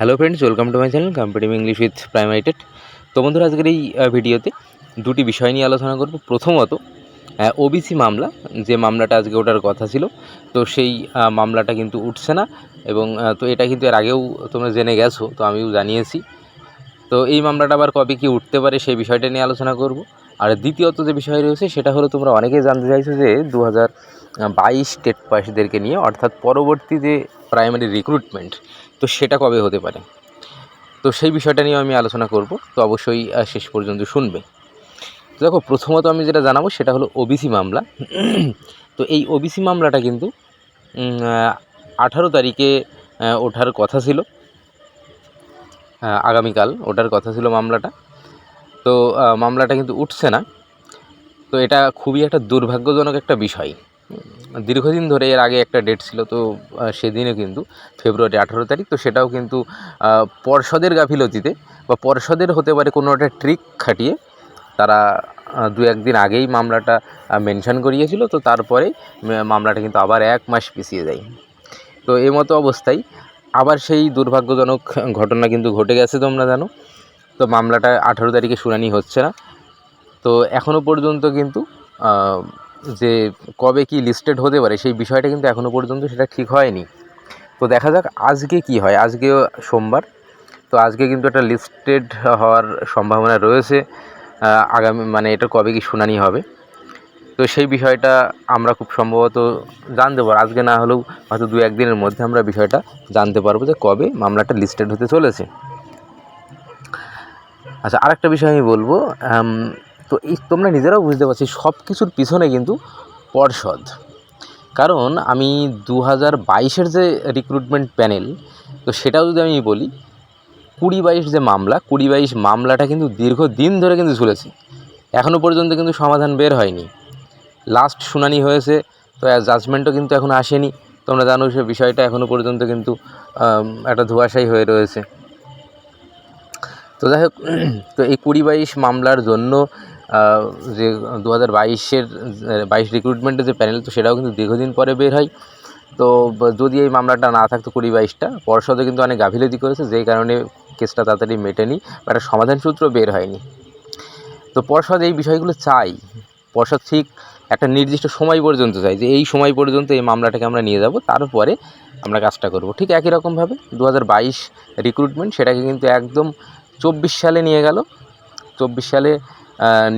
Hello friends welcome to my channel competitive English with প্রাইমারিটেড তো বন্ধুরা, আজকের এই ভিডিওতে দুটি বিষয় নিয়ে আলোচনা করব। প্রথমত ওবিসি মামলা, যে মামলাটা আজকে ওঠার কথা ছিল, তো সেই মামলাটা কিন্তু উঠছে না এবং তো এটা কিন্তু এর আগেও তোমরা জেনে গেছো, তো আমিও জানিয়েছি। তো এই মামলাটা আবার কবে কি উঠতে পারে সেই বিষয়টা নিয়ে আলোচনা করব। আর দ্বিতীয়ত যে বিষয় রয়েছে, সেটা হলো তোমরা অনেকেই জানতে চাইছো যে দু হাজার বাইশ স্টেট পাসদেরকে নিয়ে, অর্থাৎ পরবর্তী যে প্রাইমারি রিক্রুটমেন্ট তো সেটা কবে হতে পারে? তো সেই বিষয়টা নিয়ে আমি আলোচনা করব, তো অবশ্যই শেষ পর্যন্ত শুনবে। তো দেখো, প্রথমত আমি যেটা জানাব সেটা হলো ওবিসি মামলা। তো এই ওবিসি মামলাটা কিন্তু আঠারো তারিখে ওঠার কথা ছিল। আগামীকাল ওঠার কথা ছিল মামলাটা। তো মামলাটা কিন্তু উঠছে না। তো এটা খুবই একটা দুর্ভাগ্যজনক একটা বিষয়। দীর্ঘদিন ধরে এর আগে একটা ডেট ছিল, তো সেদিনে কিন্তু ফেব্রুয়ারি আঠারো তারিখ, তো সেটাও কিন্তু পর্ষদের গাফিলতিতে বা পর্ষদের হতে পারে কোনো একটা ট্রিক খাটিয়ে তারা দু একদিন আগেই মামলাটা মেনশন করিয়েছিল, তো তারপরে মামলাটা কিন্তু আবার এক মাস পিছিয়ে যায় তো এই মতো অবস্থায় আবার সেই দুর্ভাগ্যজনক ঘটনা কিন্তু ঘটে গেছে তোমরা জানো। তো মামলাটা আঠারো তারিখে শুনানি হচ্ছে না। তো এখনও পর্যন্ত কিন্তু যে কবে কি লিস্টেড হতে পারে, সেই বিষয়টা কিন্তু এখনও পর্যন্ত সেটা ঠিক হয়নি। তো দেখা যাক আজকে কি হয়। আজকে সোমবার, তো আজকে কিন্তু একটা লিস্টেড হওয়ার সম্ভাবনা রয়েছে। আগামী মানে এটা কবে কি শুনানি হবে। তো সেই বিষয়টা আমরা খুব সম্ভবত জানতে পারব। আজকে না হলেও হয়তো দু একদিনের মধ্যে আমরা বিষয়টা জানতে পারব যে কবে মামলাটা লিস্টেড হতে চলেছে। আচ্ছা আরেকটা বিষয় আমি বলব তো এই তোমরা নিজেরাও বুঝতে পারছি সব কিছুর পিছনে কিন্তু পর্ষদ। কারণ আমি দু হাজার বাইশের যে রিক্রুটমেন্ট প্যানেল তো সেটাও যদি আমি বলি, কুড়ি বাইশ যে মামলা, কুড়ি বাইশ মামলাটা কিন্তু দীর্ঘদিন ধরে কিন্তু ঝুলেছে। এখনও পর্যন্ত কিন্তু সমাধান বের হয়নি। লাস্ট শুনানি হয়েছে, তো জাজমেন্টও কিন্তু এখনও আসেনি। তোমরা জানো সে বিষয়টা এখনও পর্যন্ত কিন্তু একটা ধোয়াশাই হয়ে রয়েছে। তো যাই হোক, তো এই কুড়ি বাইশ মামলার জন্য যে দু হাজার বাইশের বাইশ রিক্রুটমেন্টের যে প্যানেল তো সেটাও কিন্তু দীর্ঘদিন পরে বের হয়। তো যদি এই মামলাটা না থাকতো কুড়ি বাইশটা পর্ষদে কিন্তু অনেক গাফিলতি করেছে, যেই কারণে কেসটা তাড়াতাড়ি মেটেনি, বা একটা সমাধান সূত্র বের হয়নি। তো পর্ষদ এই বিষয়গুলো চাই। পর্ষদ ঠিক একটা নির্দিষ্ট সময় পর্যন্ত চাই, যে এই সময় পর্যন্ত এই মামলাটাকে আমরা নিয়ে যাব, তারপরে আমরা কাজটা করব। ঠিক একই রকমভাবে দু হাজার বাইশ রিক্রুটমেন্ট সেটাকে কিন্তু একদম চব্বিশ সালে নিয়ে গেল। চব্বিশ সালে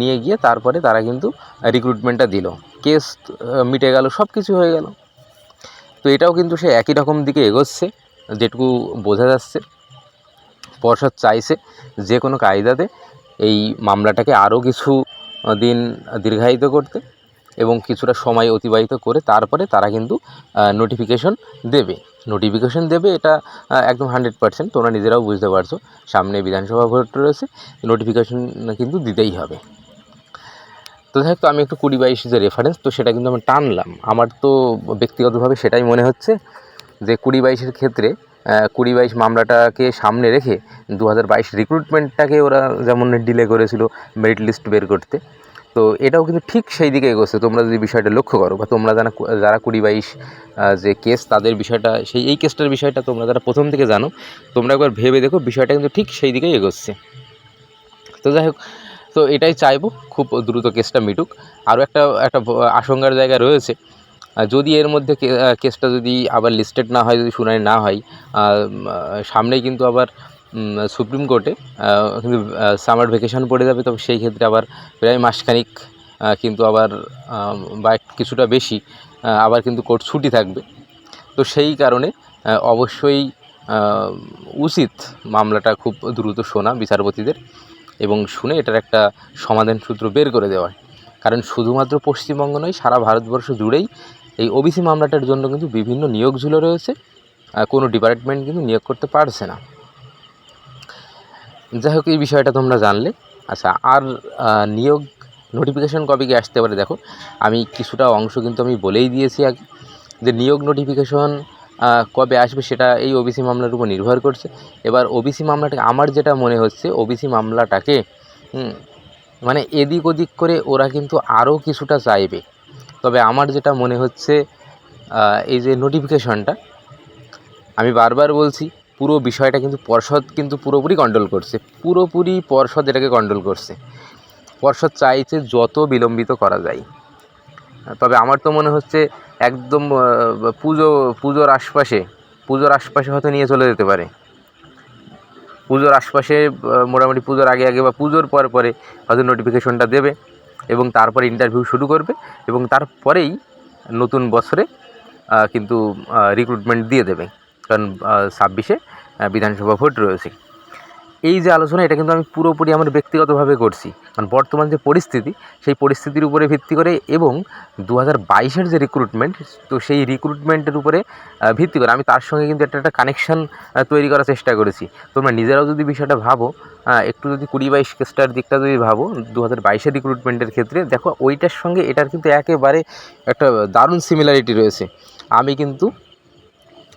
নিয়ে গিয়ে তারপরে তারা কিন্তু রিক্রুটমেন্টটা দিল। কেস মিটে গেল সব কিছু হয়ে গেল। তো এটাও কিন্তু সে একই রকম দিকে এগোচ্ছে, যেটুকু বোঝা যাচ্ছে। পর্ষদ চাইছে যে কোনো কায়দাতে এই মামলাটাকে আরও কিছু দিন দীর্ঘায়িত করতে এবং কিছুটা সময় অতিবাহিত করে তারপরে তারা কিন্তু নোটিফিকেশন দেবে। নোটিফিকেশন দেবে, এটা একদম হান্ড্রেড পার্সেন্ট তোমরা নিজেরাও বুঝতে পারছ। সামনে বিধানসভা ভোট রয়েছে নোটিফিকেশন কিন্তু দিতেই হবে। তো যাই তো আমি একটু কুড়ি বাইশ যে রেফারেন্স তো সেটা কিন্তু আমি টানলাম। আমার তো ব্যক্তিগতভাবে সেটাই মনে হচ্ছে যে কুড়ি বাইশের ক্ষেত্রে কুড়ি বাইশ মামলাটাকে সামনে রেখে দু হাজার বাইশ রিক্রুটমেন্টটাকে ওরা যেমন ডিলে করেছিল মেরিট লিস্ট বের করতে তো এটাও কিন্তু ঠিক সেই দিকে এগোচ্ছে। তোমরা যদি বিষয়টা লক্ষ্য করো বা তোমরা যারা যারা কুড়ি বাইশ যে কেস, তাদের বিষয়টা, সেই এই কেসটার বিষয়টা তোমরা যারা প্রথম থেকে জানো, তোমরা একবার ভেবে দেখো, বিষয়টা কিন্তু ঠিক সেই দিকেই এগোচ্ছে। তো যাই হোক, তো এটাই চাইব, খুব দ্রুত কেসটা মিটুক। আরও একটা একটা আশঙ্কার জায়গা রয়েছে। যদি এর মধ্যে কেসটা যদি আবার লিস্টেড না হয়, যদি শুনানি না হয় সামনেই কিন্তু আবার সুপ্রিম কোর্টে কিন্তু সামার ভ্যাকেশন পড়ে যাবে, তবে সেই ক্ষেত্রে আবার প্রায় মাসখানিক কিন্তু আবার বা কিছুটা বেশি আবার কিন্তু কোর্ট ছুটি থাকবে। তো সেই কারণে অবশ্যই উচিত মামলাটা খুব দ্রুত শোনা বিচারপতিদের এবং শুনে এটার একটা সমাধান সূত্র বের করে দেওয়া। কারণ শুধুমাত্র পশ্চিমবঙ্গ নয়, সারা ভারতবর্ষ জুড়েই এই ওবিসি মামলাটার জন্য কিন্তু বিভিন্ন নিয়োগ ঝুলে রয়েছে কোনো ডিপার্টমেন্ট কিন্তু নিয়োগ করতে পারছে না। যাই হোক এই বিষয়টা তোমরা জানলে। আচ্ছা আর নিয়োগ নোটিফিকেশান কবে কি আসতে পারে? দেখো, আমি কিছুটা অংশ কিন্তু আমি বলেই দিয়েছি আগে যে নিয়োগ নোটিফিকেশন কবে আসবে সেটা এই ওবিসি মামলার উপর নির্ভর করছে। এবার ওবিসি মামলাটাকে আমার যেটা মনে হচ্ছে ওবিসি মামলাটাকে মানে এদিক ওদিক করে ওরা কিন্তু আরও কিছুটা চাইবে। তবে আমার যেটা মনে হচ্ছে এই যে নোটিফিকেশনটা আমি বারবার বলছি পুরো বিষয়টা কিন্তু পর্ষদ কিন্তু পুরোপুরি কন্ট্রোল করছে। পুরোপুরি পর্ষদ এটাকে কন্ট্রোল করছে। পর্ষদ চাইছে যত বিলম্বিত করা যায়। তবে আমার তো মনে হচ্ছে একদম পুজো, পুজোর আশপাশে পুজোর আশপাশে হয়তো নিয়ে চলে যেতে পারে। পুজোর আশপাশে মোটামুটি পুজোর আগে আগে বা পুজোর পর পরে হয়তো নোটিফিকেশনটা দেবে এবং তারপরে ইন্টারভিউ শুরু করবে এবং তারপরেই নতুন বছরে কিন্তু রিক্রুটমেন্ট দিয়ে দেবে। কারণ ছাব্বিশে বিধানসভা ভোট রয়েছে। এই যে আলোচনা, এটা কিন্তু আমি পুরোপুরি আমার ব্যক্তিগতভাবে করছি। কারণ বর্তমান যে পরিস্থিতি, সেই পরিস্থিতির উপরে ভিত্তি করে এবং দু হাজার বাইশের যে রিক্রুটমেন্ট তো সেই রিক্রুটমেন্টের উপরে ভিত্তি করে আমি তার সঙ্গে কিন্তু একটা একটা কানেকশান তৈরি করার চেষ্টা করেছি। তোমরা নিজেরাও যদি বিষয়টা ভাবো একটু যদি কুড়ি বাইশ কেসটার দিকটা যদি ভাবো দু হাজার বাইশের রিক্রুটমেন্টের ক্ষেত্রে, দেখো ওইটার সঙ্গে এটার কিন্তু একেবারে একটা দারুণ সিমিলারিটি রয়েছে। আমি কিন্তু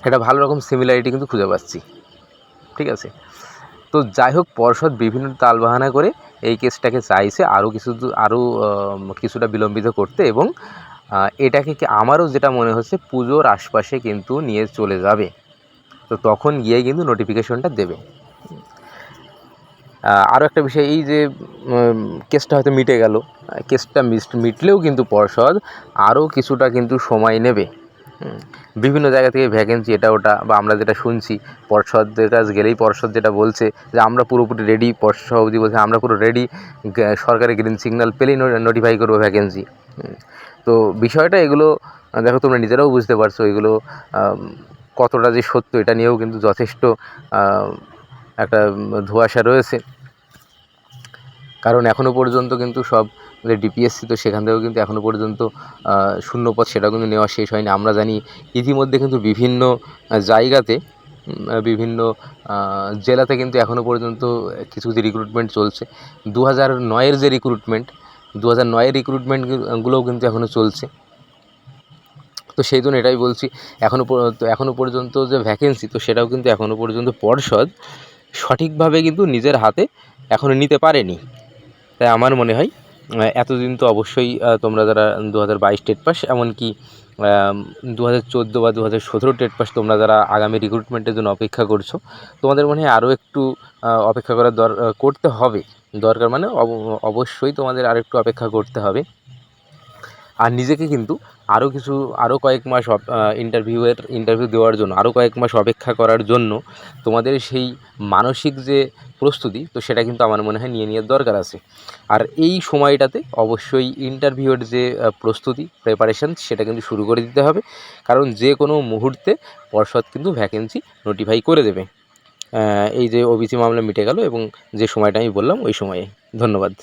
একটা ভালো রকম সিমিলারিটি কিন্তু খুঁজে পাচ্ছি। ঠিক আছে? তো যাই হোক, পর্ষদ বিভিন্ন তালবাহানা করে এই কেসটাকে চাইছে আরও কিছু আরও কিছুটা বিলম্বিত করতে এবং এটাকে কি আমারও যেটা মনে হচ্ছে পুজোর আশপাশে কিন্তু নিয়ে চলে যাবে। তো তখন গিয়ে কিন্তু নোটিফিকেশনটা দেবে। আরও একটা বিষয়, এই যে কেসটা হয়তো মিটে গেল, কেসটা মিটলেও কিন্তু পর্ষদ আরও কিছুটা কিন্তু সময় নেবে। বিভিন্ন জায়গা থেকে ভ্যাকেন্সি এটা ওটা বা আমরা যেটা শুনছি পর্ষদের কাছে গেলেই পর্ষদ যেটা বলছে যে আমরা পুরোপুরি রেডি পর্ষদ সভাপতি বলছে আমরা পুরো রেডি সরকারি গ্রিন সিগন্যাল পেলেই নোটিফাই করব ভ্যাকেন্সি তো বিষয়টা এগুলো, দেখো তোমরা নিজেরাও বুঝতে পারছ এগুলো কতটা যে সত্য এটা নিয়েও কিন্তু যথেষ্ট একটা ধোঁয়াশা রয়েছে। কারণ এখনও পর্যন্ত কিন্তু সব ডিপিএসসি তো সেখান থেকেও কিন্তু এখনও পর্যন্ত শূন্যপদ সেটাও কিন্তু নেওয়া শেষ হয়নি। আমরা জানি ইতিমধ্যে কিন্তু বিভিন্ন জায়গাতে বিভিন্ন জেলাতে কিন্তু এখনও পর্যন্ত কিছু কিছু রিক্রুটমেন্ট চলছে। দু হাজার নয়ের যে রিক্রুটমেন্ট দু হাজার নয়ের রিক্রুটমেন্টগুলোও কিন্তু এখনও চলছে। তো সেই জন্য এটাই বলছি এখনও এখনও পর্যন্ত যে ভ্যাকেন্সি তো সেটাও কিন্তু এখনও পর্যন্ত পর্ষদ সঠিকভাবে কিন্তু নিজের হাতে এখনও নিতে পারেনি। তাই আমার মনে হয় এতদিন তো অবশ্যই তোমরা যারা দু হাজার বাইশ টেট পাস, এমনকি দু হাজার চোদ্দ বা দু হাজার সতেরো টেট পাস তোমরা যারা আগামী রিক্রুটমেন্টের জন্য অপেক্ষা করছ, তোমাদের মনে হয় আরও একটু অপেক্ষা করার দর, করতে হবে। দরকার মানে অব- অবশ্যই তোমাদের আরেকটু অপেক্ষা করতে হবে। আর নিজেকে কিন্তু আরও কিছু আরও কয়েক মাস ইন্টারভিউয়ের ইন্টারভিউ দেওয়ার জন্য আরও কয়েক মাস অপেক্ষা করার জন্য তোমাদের সেই মানসিক যে প্রস্তুতি, তো সেটা কিন্তু আমার মনে হয় নিয়ে নেওয়ার দরকার আছে। আর এই সময়টাতে অবশ্যই ইন্টারভিউয়ের যে প্রস্তুতি প্রিপারেশান সেটা কিন্তু শুরু করে দিতে হবে। কারণ যে কোনো মুহূর্তে পর্ষদ কিন্তু ভ্যাকেন্সি নোটিফাই করে দেবে। এই যে ওবিসি মামলা মিটে গেল এবং যে সময়টা আমি বললাম, ওই সময়ে। ধন্যবাদ।